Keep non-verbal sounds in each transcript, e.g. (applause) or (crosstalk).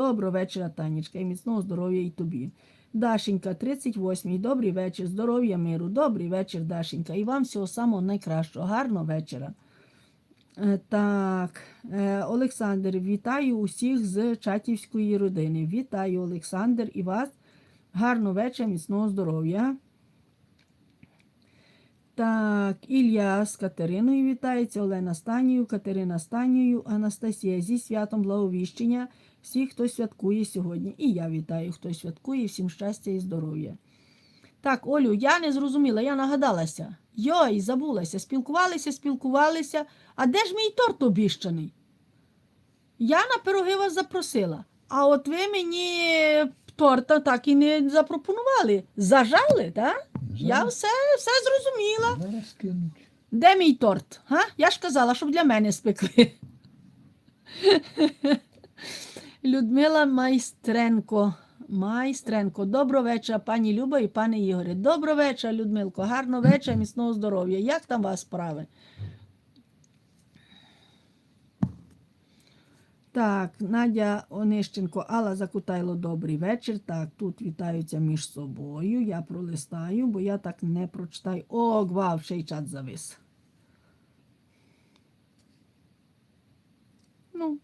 Доброго вечора, Танечка, і міцного здоров'я і тобі. Дашенька, 38-й, добрий вечір, здоров'я миру, добрий вечір, Дашенька. І вам всього самого найкращого, гарного вечора. Е, Так, е, Олександр, вітаю усіх з чатівської родини. Вітаю, Олександр, і вас. Гарного вечора, міцного здоров'я. Так, Ілля з Катериною вітається, Олена Станію, Катерина Станію, Анастасія зі святом благовіщення. Всіх, хто святкує сьогодні. І я вітаю, хто святкує, всім щастя і здоров'я. Так, Олю, я не зрозуміла, я нагадалася. Йой, забулася, спілкувалися, спілкувалися. А де ж мій торт обіщаний? Я на пироги вас запросила. А от ви мені торта так і не запропонували. Зажали, так? Я все, все зрозуміла. Зараз кинуть. Де мій торт? Га? Я ж казала, щоб для мене спекли. (laughs) Людмила Майстренко. Майстренко. Доброго вечора, пані Люба і пане Ігоре. Доброго вечора, Людмилко. Гарного вечора, міцного здоров'я. Як там вас справи? Так, Надя Онищенко, Алла Закутайло, добрий вечір. Так, тут вітаються між собою. Я пролистаю, бо я так не прочитаю. О, гвав, ще й чат завис. Ну.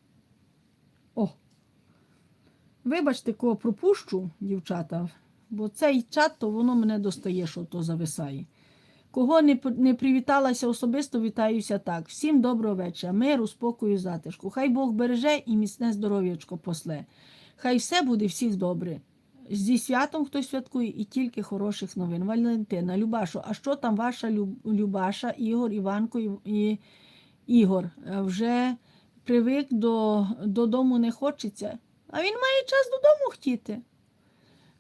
О. Вибачте, кого пропущу, дівчата, бо цей чат, то воно мене достає, що то зависає. Кого не, не привіталася особисто, вітаюся так. Всім доброго вечора, миру, спокою, затишку. Хай Бог береже і міцне здоров'ячко после. Хай все буде всіх добре. Зі святом хтось святкує і тільки хороших новин. Валентина, Любашо, а що там ваша Любаша, Ігор, Іванко і, Ігор? Е, Вже привик до, додому не хочеться. А він має час додому хотіти.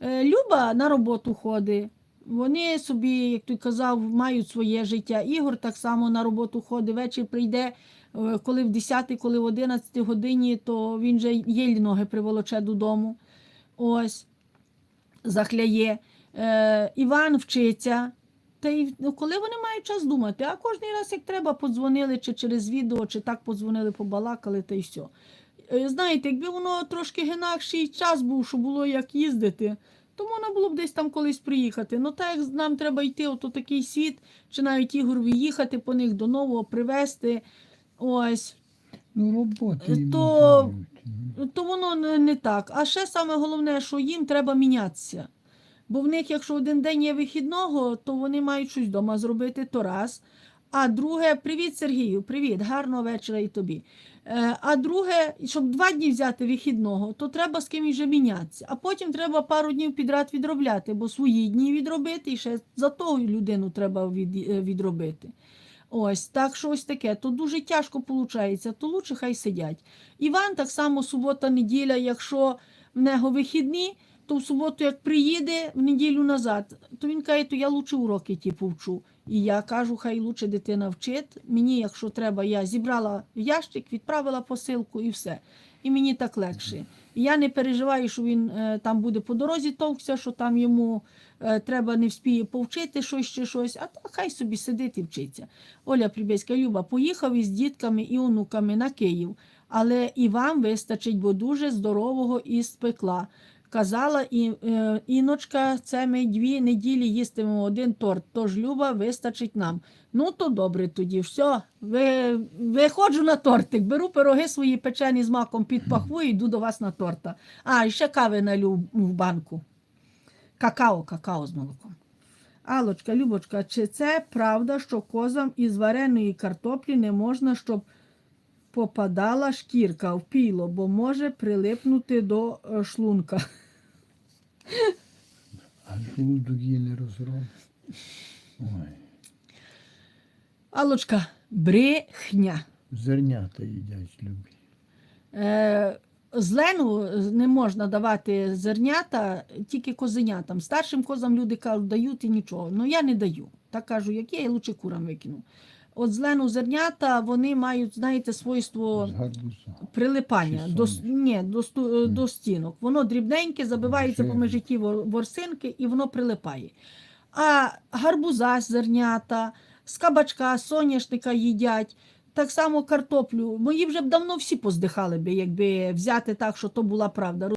Е, Люба на роботу ходить. Вони собі, як ти казав, мають своє життя. Ігор так само на роботу ходить. Вечір прийде, е, коли в 10, коли в 11 годині, то він же єлі ноги приволоче додому. Ось, захляє. Е, Іван вчиться. Та й ну, коли вони мають час думати, а кожен раз, як треба, подзвонили чи через відео, чи так подзвонили, побалакали, та й все. Е, Знаєте, якби воно трошки інакший час був, що було як їздити, то можна було б десь там колись приїхати. Ну так як нам треба йти, ото такий світ, чи навіть ігор виїхати по них до нового, привезти. Ось. Ну, роботи То- То воно не, не так. А ще саме головне, що їм треба мінятися. Бо в них, якщо один день є вихідного, то вони мають щось вдома зробити, то раз. А друге, привіт, Сергію, привіт, гарного вечора і тобі. Е, А друге, щоб два дні взяти вихідного, то треба з кимось вже мінятися. А потім треба пару днів підряд відробляти, бо свої дні відробити, і ще за того людину треба е, відробити. Ось так що ось таке. То дуже тяжко виходить, то лучше хай сидять. Іван так само субота-неділя, якщо в нього вихідні, то в суботу, як приїде в неділю назад, то він каже, то я лучше уроки ті повчу. І я кажу, хай лучше дитина вчить. Мені, якщо треба, я зібрала ящик, відправила посилку і все. І мені так легше. І я не переживаю, що він е, там буде по дорозі товкся, що там йому е, треба не вспіє повчити щось чи щось, а так хай собі сидить і вчиться. Оля Прибєська Люба поїхав із дітками і онуками на Київ, але і вам вистачить, бо дуже здорового і спекла. Казала і, е, іночка, це ми дві неділі їстимемо один торт, тож Люба вистачить нам. Ну, то добре тоді, все. Ви, виходжу на тортик, беру пироги свої печені з маком під пахву і йду до вас на торта. А, і ще кави налю в банку. Какао, какао з молоком. Алочка, Любочка, чи це правда, що козам із вареної картоплі не можна, щоб попадала шкірка в піло, бо може прилипнути до е, шлунка? А жолудок її не розробить. Ой, Алочка, брехня. зернята їдять любі. Е, Злену не можна давати зернята, тільки козенятам. Старшим козам люди кажуть, дають і нічого. Ну я не даю. Так кажу, як є, я лучше курам викину. От злену зернята вони мають, знаєте, свойство прилипання Чи до, ні, до, е, до стінок. Воно дрібненьке, забивається по межиті ворсинки і воно прилипає. А гарбуза, зернята, з кабачка, соняшника їдять, Так само картоплю. Мої вже б давно всі поздихали би, якби взяти так, що то була правда.